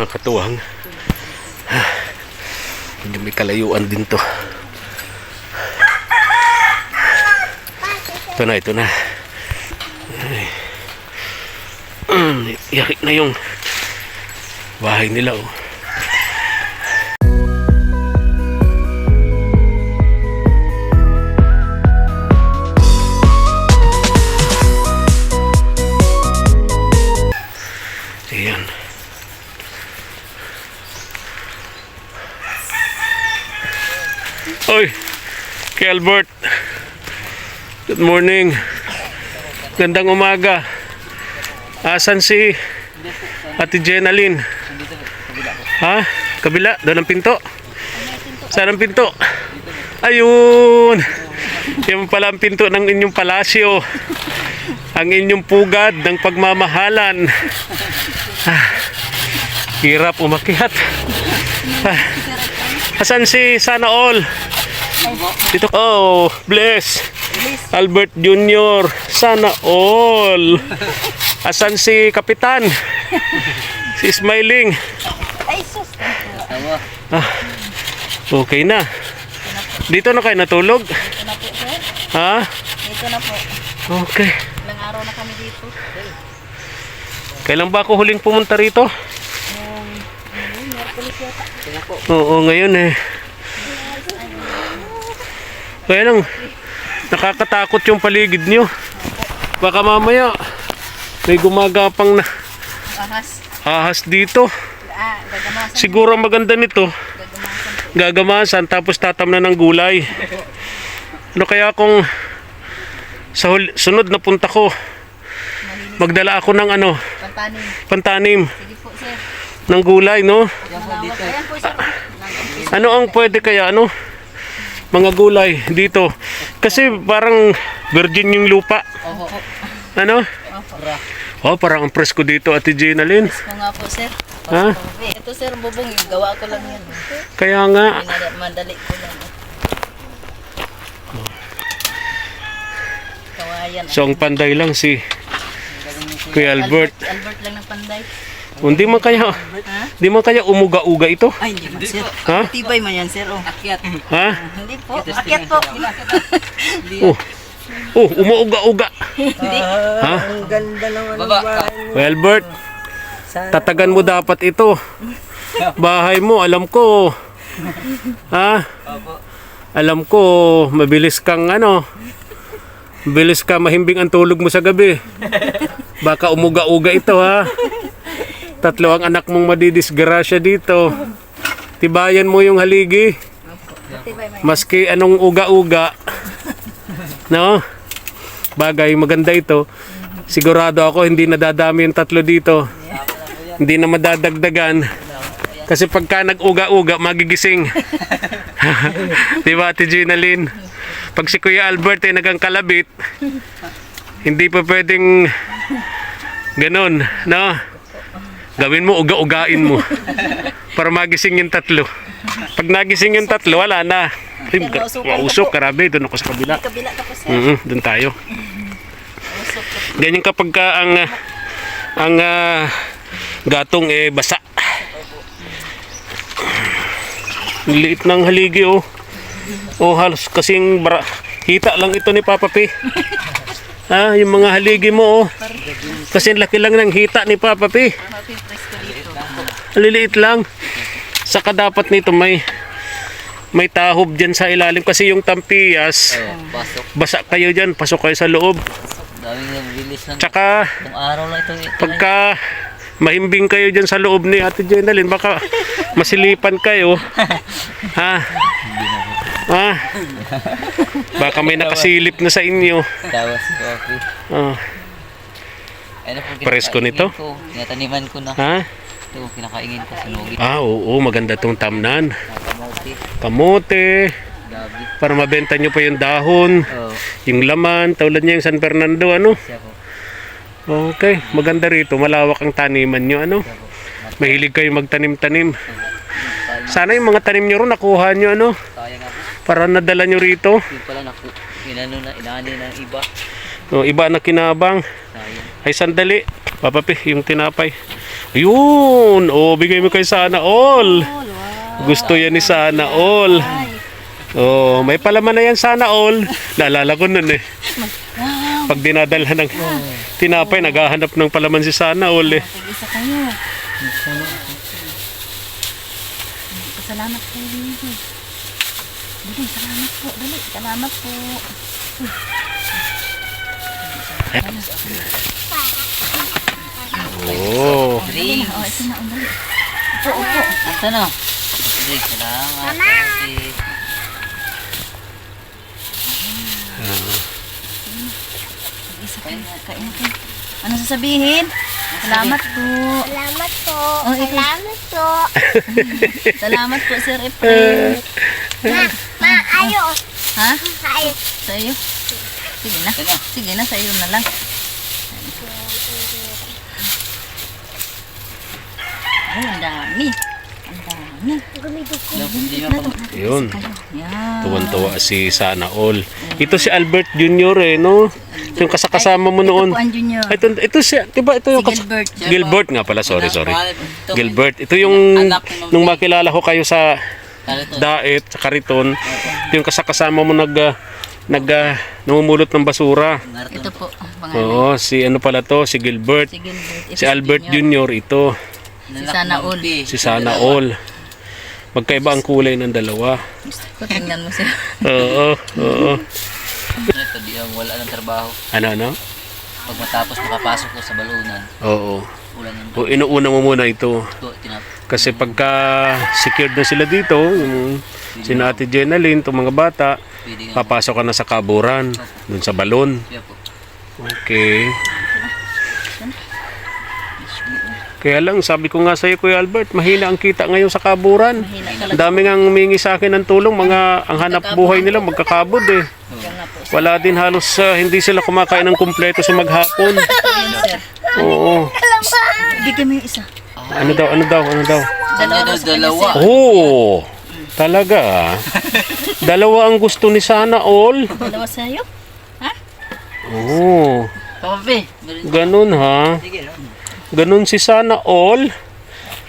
mga katuwang. Medyo may kalayuan din to. Ito na, ito na. Mm, Yari na yung bahay nila oh. Oy, kay Albert. Good morning. Gandang umaga. Asan si Ate Jenalyn? Ha? Kabila? Doon ang pinto? Saan ang pinto? Ayun! Yan pala ang pinto ng inyong palasyo. Ang inyong pugad ng pagmamahalan. Ah, hirap umakyat. Ah, asan si Sana All? Dito. Oh, bless. Albert Junior. Sana all. Asan si Kapitan? Si Smiling. Ay, sus. Okay na. Dito na kayo natulog? Ito na po, sir. Ha? Ito na po. Okay. Ilang araw na kami dito. Kailan ba ako huling pumunta rito? Ayun, Merkulis yata. Oo, ngayon eh. Kaya lang, nakakatakot yung paligid nyo. Baka mamaya, may gumagapang na Ahas. ahas dito. Ah. Siguro ang maganda nito, Gagamasan po. gagamasan tapos tatamnan ng gulay. Ano kaya kung sa hul- sunod na punta ko, magdala ako ng ano, Pantanin. pantanim Sige po, sir. ng gulay, no? Ayan po, sir. Ano ang pwede kaya, ano? Mga gulay dito. Kasi parang virgin yung lupa. Oho. Ano? Oh, parang ang presko dito, Ate Gina Lynn. Ito nga po, sir. Ha? Eh, Ito, sir, bubong. Yung gawa ko lang yan. Kaya nga, Madali ko lang. Kawayan. so ang panday lang si Kuya Albert. Albert lang ng panday. Hindi man kaya, Ha? di man kaya umuga-uga ito. Ay, hindi man, sir. Ha? Tibay man yan, sir. Oh. Akyat. Ha? Hindi po. Akyat po. Oh, oh umuuga-uga. Hindi. Ha? Ang ganda naman ng bahay mo. Well, Albert, tatagan mo dapat ito. Bahay mo, alam ko. Ha? Alam ko, mabilis kang ano, mabilis ka mahimbing ang tulog mo sa gabi. Baka umuga-uga ito ha. Tatlo ang anak mong madidisgrasya dito. Tibayan mo yung haligi. Maski anong uga-uga. No? Bagay, maganda ito. Sigurado ako hindi nadadami yung tatlo dito. Hindi na madadagdagan. Kasi pagka nag-uga-uga, magigising. Di ba, Ate Gina Lynn? Pag si Kuya Albert ay nagang kalabit, hindi pa pwedeng ganun, no? Gawin mo, uga-ugain mo. Para magising yung tatlo. Pag nagising yung tatlo, wala na. Ay, Mausok, karabi. Doon ako sa kabila. Kabila ka po, sir. Mm doon tayo. Ganyan kapag ka ang ang ah, gatong eh basa. Liit ng haligi oh. Oh halos kasing bara, hita lang ito ni Papa P. Ah, yung mga haligi mo oh. Kasi laki lang ng hita ni Papa P. Liliit lang. Saka dapat nito may may tahob dyan sa ilalim kasi yung tampiyas basa kayo dyan pasok kayo sa loob tsaka Pagka mahimbing kayo dyan sa loob ni Ate Jenalyn, baka masilipan kayo. ha? Baka may nakasilip na sa inyo. Tawa si Coffee. Ah, Ano po Presko nito? Ko. Tinataniman ko na. ha? Ito, kinakaingin ko sinugi. Ah, oo, maganda tong tamnan. Kamote, Gabi. para mabenta nyo pa yung dahon, Oh, yung laman, tulad niya yung San Fernando, ano? Okay, maganda rito, malawak ang taniman nyo, ano? Mahilig kayo magtanim-tanim. Sana yung mga tanim nyo ron, nakuha nyo, ano? Nga po. Para nadala nyo rito. Yung pala naku, inano na, inaani ng iba. O, iba na kinabang. Sayang. Ay, sandali. Papapi, yung tinapay. Yun! Oh, bigay mo kay Sana All. Gusto yan ni Sana All. Oh, may palaman na yan Sana All. Naalala ko nun eh. Pag dinadalhan ng tinapay, naghahanap ng palaman si Sana All eh. Tag-isa kayo. Salamat po. Dali. Dali, salamat po. Dali, salamat po. Oh. Oh, ito na. Dali. Upo, upo. Ito na. Dring, salamat. Kain na kayo. Ano sasabihin? Salamat po. Salamat po. Oh, ito. Salamat po. Salamat po, Sir Efren. Ma, ma, ayos. Ha? Ayos. Sa iyo? Sige na. Ito. Sige na, sa iyo na lang. Ay, ang dami. Ang dami. Yun. Tuwan-tuwa si Sana All. Ito si Albert Jr. eh, no? Ito yung kasakasama mo Ito noon. po ang junior. Ito, ito siya, di ba? Ito yung Si Gilbert. Gilbert nga pala, sorry, sorry. Ito, Gilbert. Ito yung nung makilala ko kayo sa. Daet, sa Kariton. Ito yung kasakasama mo nag ah, nag ah, namumulot ng basura. Ito po. ang pangalan. Oo, si ano pala to, si Gilbert. Si Gilbert. Ito Si Albert Jr. ito, Si Sana All. si Sana All. Magkaiba ang kulay ng dalawa. Gusto ko, tingnan mo siya. Oo, oo. Ito, di ang wala ng trabaho. Ano, ano? Pag matapos makapasok ko sa balunan, Oo. O, inuuna mo muna ito. Kasi pagka secured na sila dito, yung si Ate Jenalyn, itong mga bata, papasok ka na sa kaburan, dun sa balon. Okay. Kaya lang, sabi ko nga sa iyo, Kuya Albert, mahina ang kita ngayon sa kaburan. Dami nga humingi sa akin ng tulong, mga ang hanap buhay nila magkakabod eh. Wala din halos uh, hindi sila kumakain ng kumpleto sa maghapon. Oo. Bigyan mo yung isa. Ano daw, ano daw, ano daw? Dalawa. Oh, talaga. ah. Dalawa ang gusto ni Sana All. Dalawa sa'yo? Ha? Oh, Papapi. meron- ganun ha. Ganun si Sana All.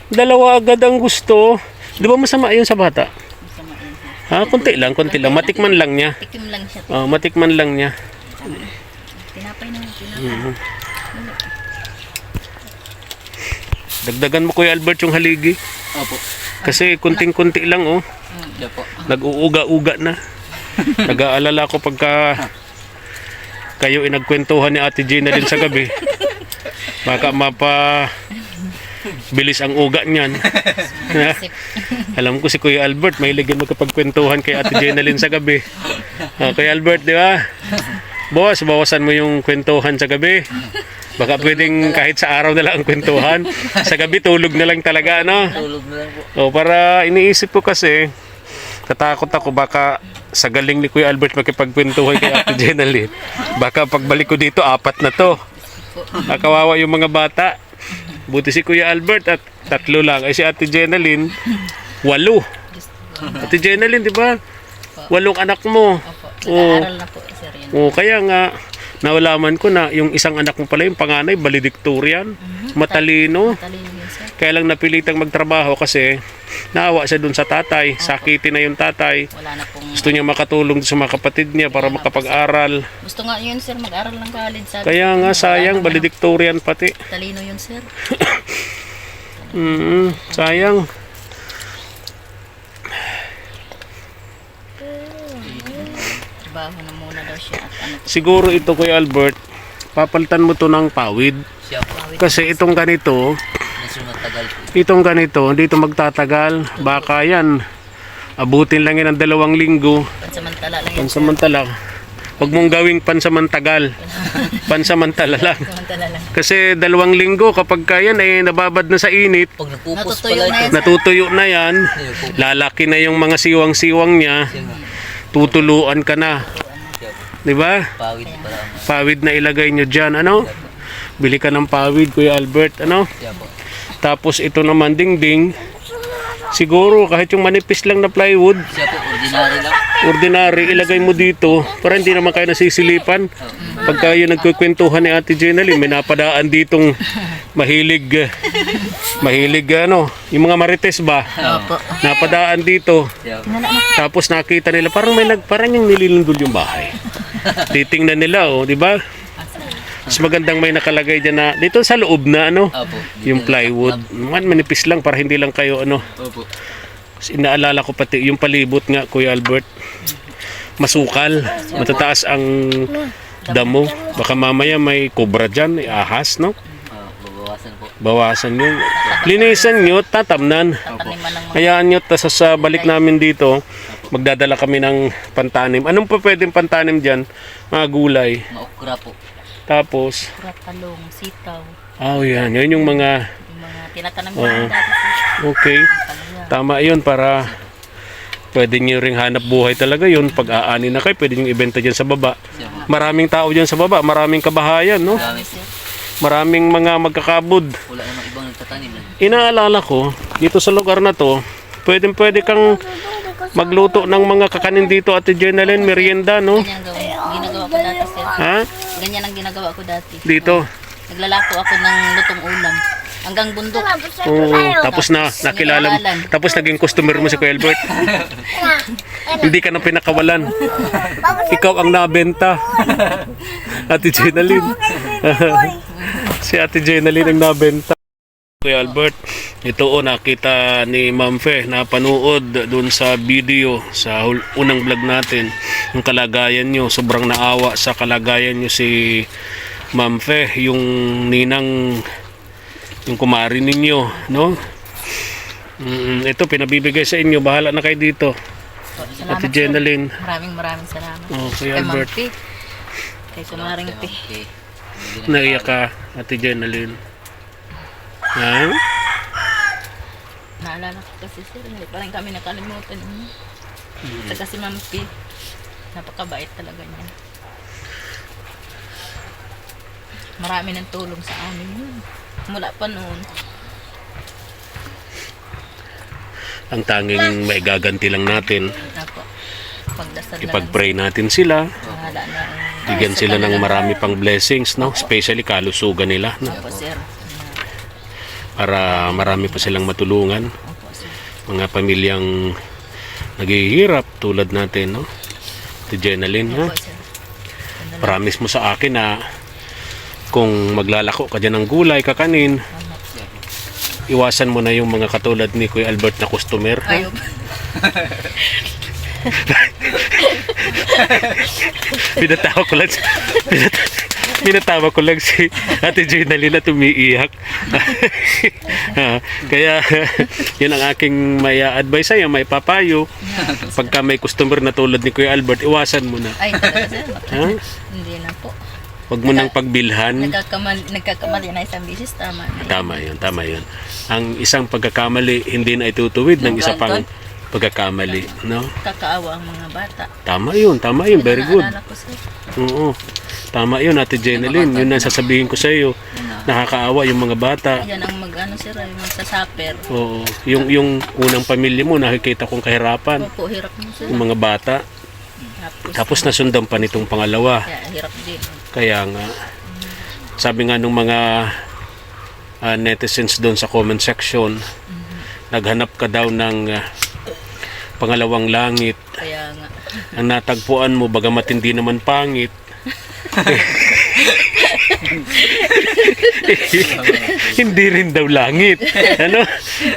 Dalawa agad ang gusto. Di ba masama yun sa bata? Masama yun. Ha, konti lang, konti lang. Matikman lang niya. Tikim lang siya. Oh, matikman lang niya. Tinapay na mo. Tinapay. Dagdagan mo Kuya Albert yung haligi. Opo. Kasi kunting-kunti lang oh. Po. Nag-uuga-uga na. Nag-aalala ko pagka kayo inagkwentuhan ni Ate Gina din sa gabi. Baka mapa bilis ang uga niyan. Alam ko si Kuya Albert, may ligyan magkapagkwentuhan kay Ate Jenalyn sa gabi. Ah, Kuya Albert, di ba? Boss, bawasan mo yung kwentuhan sa gabi. Baka pwedeng kahit sa araw na lang ang kwentuhan. Sa gabi, tulog na lang talaga, no? Tulog na lang po. O, para iniisip ko kasi, katakot ako baka sa galing ni Kuya Albert makipagkwentuhan kay Ate Jenalyn. Baka pagbalik ko dito, apat na to. Nakawawa yung mga bata. Buti si Kuya Albert at tatlo lang. Ay si Ate Jenalyn, walo. Ate Jenalyn, di ba? Walong anak mo. Opo. Oo. Nag-aaral na po, sir. Yan. O, kaya nga, nawalaman ko na yung isang anak mo pala, yung panganay, valedictorian, matalino. Talino yun, sir. Kaya lang napilitang magtrabaho kasi naawa siya dun sa tatay. Sakitin na yung tatay. Wala na pong... Gusto niya makatulong sa mga kapatid niya para makapag-aral. Gusto nga yun, sir. Mag-aral ng college. Sabi Kaya nga sayang, valedictorian pati. Talino yun, sir. Mm, sayang. Trabaho na muna daw siya. At ano, Siguro ito Kuya Albert, papalitan mo to ng pawid. Kasi itong ganito, itong ganito, dito magtatagal. Baka yan, abutin lang yan ng dalawang linggo. pansamantala lang yun. Pansamantala. Huwag mong gawing pansamantagal. Pansamantala lang. Pansamantala lang. Kasi dalawang linggo kapag kaya ay nababad na sa init, Pag Natutuyo na yan. natutuyo na yan, lalaki na yung mga siwang-siwang niya, tutuluan ka na. Di ba? Pawid pala ang Pawid na ilagay nyo dyan, ano? Bili ka ng pawid, Kuya Albert, ano? siya po. Tapos ito naman dingding, Siguro kahit yung manipis lang na plywood, Siya po, ordinary lang. ordinary, ilagay mo dito para hindi naman kayo nasisilipan. Pagka yung nagkukwentuhan ni Ate Jenalyn, may napadaan ditong mahilig, eh, mahilig ano, yung mga marites ba? Opo. Napadaan dito. Tapos nakita nila parang may nag parang yung nililindol yung bahay. Titingnan nila oh, di ba? Mas magandang may nakalagay diyan na dito sa loob na ano, Opo. yung plywood. Man manipis lang para hindi lang kayo ano. Opo. Inaalala ko pati yung palibot nga Kuya Albert. Masukal, matataas ang damo. Baka mamaya may cobra diyan, ahas, no? Ah, babawasan po. Bawasan yun. Linisan nyo, tatamnan. Taniman ng mga Hayaan nyo, tas sa balik namin dito, magdadala kami ng pantanim. Anong pa pwedeng pantanim dyan? Mga gulay. Maukra po. Tapos, kurat, talong, sitaw. oh yan, yan yung mga, Yung mga tinatanong dati sa okay. Tama yun para pwede nyo ring hanap buhay talaga yun. Pag aani na kayo, pwede nyo ibenta dyan sa baba. Maraming tao dyan sa baba, maraming kabahayan, no? Maraming mga magkakabud. Wala namang ibang nagtatanim. Inaalala ko, dito sa lugar na to, pwede pwede kang magluto ng mga kakanin dito at Jenalyn, merienda, no? Ganyan ang. Ginagawa ko dati sir. Ha? Ganyan ang ginagawa ko dati. Dito. Naglalako ako ng lutong ulam. Hanggang bundok. Oo, tapos na nakilala mo, tapos naging customer mo si Kuya Albert. Hindi ka na pinakawalan. Ikaw ang nabenta. Ate Jenalyn. si Ate Jenalyn ang nabenta. Kuya Albert, ito o nakita ni Ma'am Fe na panood dun sa video sa unang vlog natin yung kalagayan nyo, sobrang naawa sa kalagayan nyo si Ma'am Fe, yung ninang yung kumari ninyo, no? Mm, ito pinabibigay sa inyo, bahala na kayo dito. Salamat Ate. Jenalyn. Maraming maraming salamat. Oh, Kay Kuya Ma'am Albert. P. Kay Kumaring P. Okay. Naiyak ka, Ate Jenalyn. Ha? Naalala ko kasi sir. Hindi pa rin kami nakalimutan niya. Mm. Saka si Ma'am P. Napakabait talaga niya. Marami ng tulong sa amin yun. Mula pa noon. Ang tanging may gaganti lang natin, Ako. Ipag-pray natin sila, bigyan sila ng marami pang blessings, no? Especially kalusugan nila, no? Opo sir. Para marami pa silang matulungan. Mga pamilyang naghihirap tulad natin, no? Ate Jenalyn, ha? Promise mo sa akin na kung maglalako ka dyan ng gulay, kakanin, iwasan mo na yung mga katulad ni Kuya Albert na customer. ha? Pinatawa ko lang si, pinat- pinatawa ko lang si Ate Jenalyn na tumiiyak. Ha, Kaya yun ang aking may advice sa'yo, may papayo. Pagka may customer na tulad ni Kuya Albert, iwasan mo na. Ay, talaga. Ha? Hindi na po. Huwag mo nang pagbilhan. Nagkakamali, nagkakamali na isang bisis. Tama na yun. Tama yun, tama yun. Ang isang pagkakamali, hindi na itutuwid ng isa pang pagkakamali. No? Kakaawa ang mga bata. Tama yun, tama yun. Very good. Ko. Oo. Tama yun, Ate Jenelyn. Yun ang sasabihin ko sa iyo. Nakakaawa yung mga bata. Yan ang mag-ano sir, yung magsasaper. Oo. Yung, yung unang pamilya mo, nakikita kong kahirapan. Opo, hirap mo sir. Yung mga bata. Tapos, Tapos nasundan pa nitong pangalawa. kaya hirap din. Kaya nga, sabi nga nung mga ah, netizens doon sa comment section, naghanap ka daw ng ah, pangalawang langit. Kaya nga. Ang natagpuan mo, bagamat hindi naman pangit, hindi rin daw langit. Ano?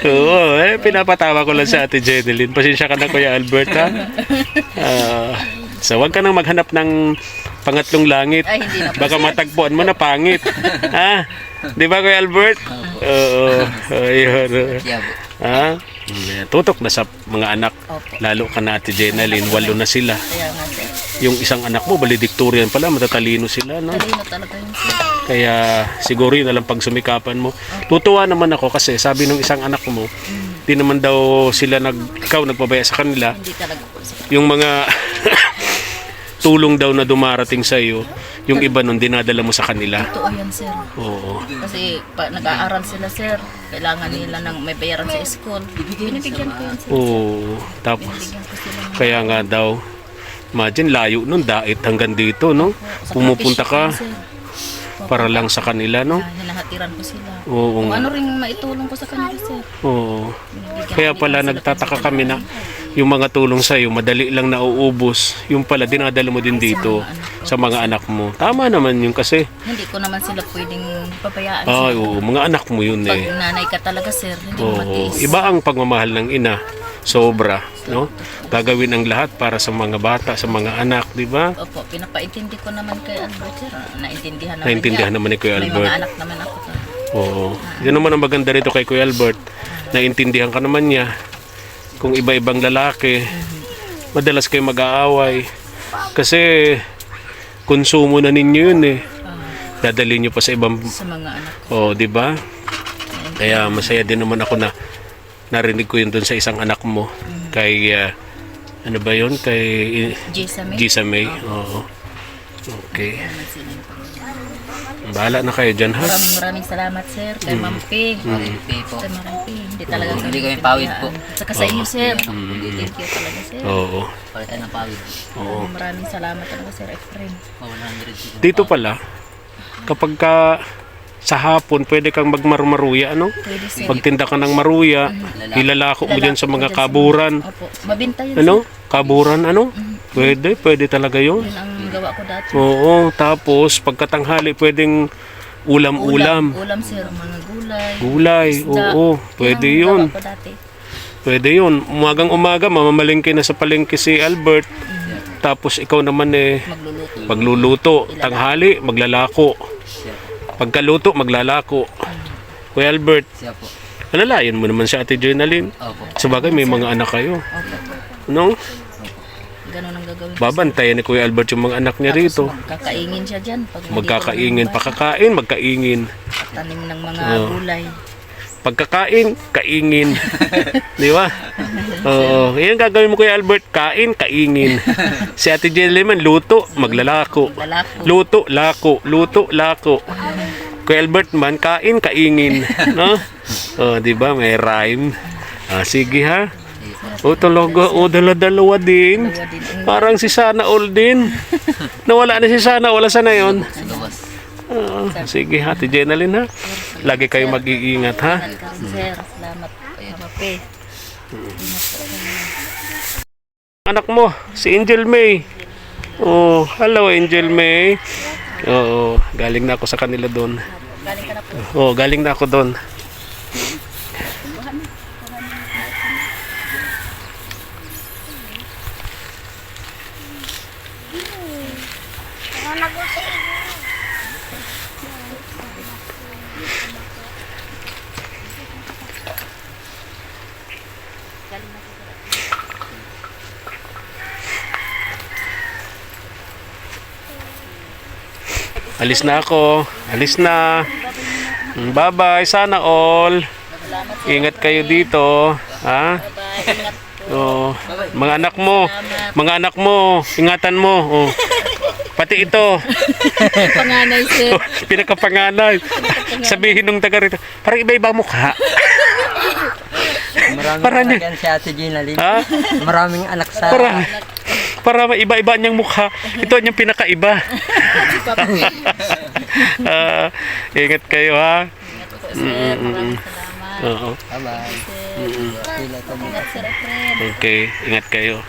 Oo, eh, pinapatawa ko lang sa Ate Jeneline. Pasensya ka na, Kuya Albert, ha? Ah, so, wag ka nang maghanap ng pangatlong langit. Ay, hindi na po. Baka matagpuan mo na pangit. ha? Di ba, Kuya Albert? Oo. Ayun. Siya po. Ha? Tutok na sa mga anak. Opo. Lalo ka na, Ate Jeneline. Walo na sila. Kaya nga sir. Yung isang anak mo, valedictorian pala. Matatalino sila, no? Talino talaga yun sir. Kaya siguro yun na lang pag sumikapan mo. Tutuwa naman ako kasi sabi ng isang anak mo, di naman daw sila nag, ikaw nagpabaya sa kanila. Hindi talaga po sir. Yung mga tulong daw na dumarating sa iyo, yung iba nun dinadala mo sa kanila. Totoo yan, sir. Oo. Kasi pa, nag-aaral sila, sir. Kailangan nila ng may bayaran sa school. Binibigyan ko yan, sir. Oo. Tapos, sila kaya nga daw, imagine layo nun, dait hanggang dito, no? Sa Pumupunta ka para lang sa kanila, no? Ah, hinahatiran ko sila. Oo Kung nga. ano ring maitulong ko sa kanila, sir. Oo. Binibigyan Kaya ko pala sila nagtataka pag- kami na yung mga tulong sa iyo madali lang nauubos. Yung pala dinadala mo din dito sa mga anak mo. Tama naman yun kasi. Hindi ko naman sila pwedeng pabayaan. Ay, sir. oo, mga anak mo yun Pag eh. nanay ka talaga, sir, hindi mo Oo. matiis. Iba ang pagmamahal ng ina. Sobra, no? Gagawin ang lahat para sa mga bata, sa mga anak, di ba? Opo, pinapaintindi ko naman kay Albert, sir. Naintindihan naman Naintindihan niya. naman ni Kuya May Albert. mga anak naman ako, sir. Oo. Yan naman ang maganda rito kay Kuya Albert. Naintindihan ka naman niya. Kung iba-ibang lalaki, madalas kayo mag-aaway. Kasi konsumo na ninyo yun eh. Dadali nyo pa sa ibang... Sa mga anak ko. Oh, di ba? Kaya masaya din naman ako na narinig ko yun doon sa isang anak mo. Kay... ah, ano ba yun? Kay... Jessamine. Gisa May. Oo. Okay. yung Bahala na kayo dyan, ha? Maraming maraming salamat, sir. Kay Ma'am P. Pay po. Kay Ma'am P. Hindi talaga kami hindi kami pawid po. Saka sa inyo, sir. Mm. Thank you talaga, sir. Oo. Palitan ng pawid. Oo. Maraming salamat talaga, sir Efren. Oh, 100 siguro. Dito pala, kapag ka sa hapon, pwede kang magmarmaruya, ano? Pwede, sir. Pagtinda ka ng maruya, ilalako mo dyan sa mga kaburan. Opo. Mabinta yun, Ano? Kaburan, ano? Pwede, pwede talaga sir. yun. Ang gawa ko dati. Oo, tapos pagkatanghali, pwedeng ulam-ulam. Ulam, sir. Mga gulay. Gulay, isda. oo, pwede dati. Pwede yun. Umagang umaga, mamamalingki na sa palengke si Albert. Tapos ikaw naman eh, Magluluto. magluluto. Tanghali, maglalako. Pagkaluto, maglalako. Kuya Albert, Siya po. alalayan mo naman si Ate Journaline. Opo. Sa bagay, may mga anak kayo. Opo. No? Ganun ang gagawin. Babantayan ni Kuya Albert yung mga anak niya rito. Magkakaingin siya dyan. Pag hindi Magkakaingin, pakakain, magkaingin. Tanim ng mga Oo. gulay. Pagkakain, kaingin. Di ba? Oo. Yan gagawin mo Kuya Albert. Kain, kaingin. Si Ate Journaline, luto, maglalako. Lalako. Luto, lako. Luto, lako. Kuya Albert man, kain, kaingin. No? Oh, di ba? May rhyme. Ah, sige ha. O talaga, o dala-dalawa din. Parang si Sana All din. Nawala na si Sana, wala sa na yun. Sa gawas. Ah, sige ha, Ate Jenalyn ha. Lagi kayo mag-iingat ha. Sir. Salamat. Anak mo, si Angel May. Oh, hello Angel May. Oo, galing na ako sa kanila doon. Galing ka na po. Oh, galing na ako doon. Alis na ako. Alis na. Bye-bye. Sana all. Ingat kayo dito. Ha? Oh, mga anak mo, mga anak mo, ingatan mo. Oh. Pati ito, Panganay, sir. pinakapanganay. Sabihin nung taga rito, parang iba-iba mukha. Maraming Para anak yan si Ate Gina. Ha? Maraming anak sa... Para, para maiba-iba niyang mukha. Ito ang pinakaiba. Ah, ingat kayo ha. Sir, maraming salamat. Oo. Bye-bye. Ingat, sir. Okay, ingat kayo.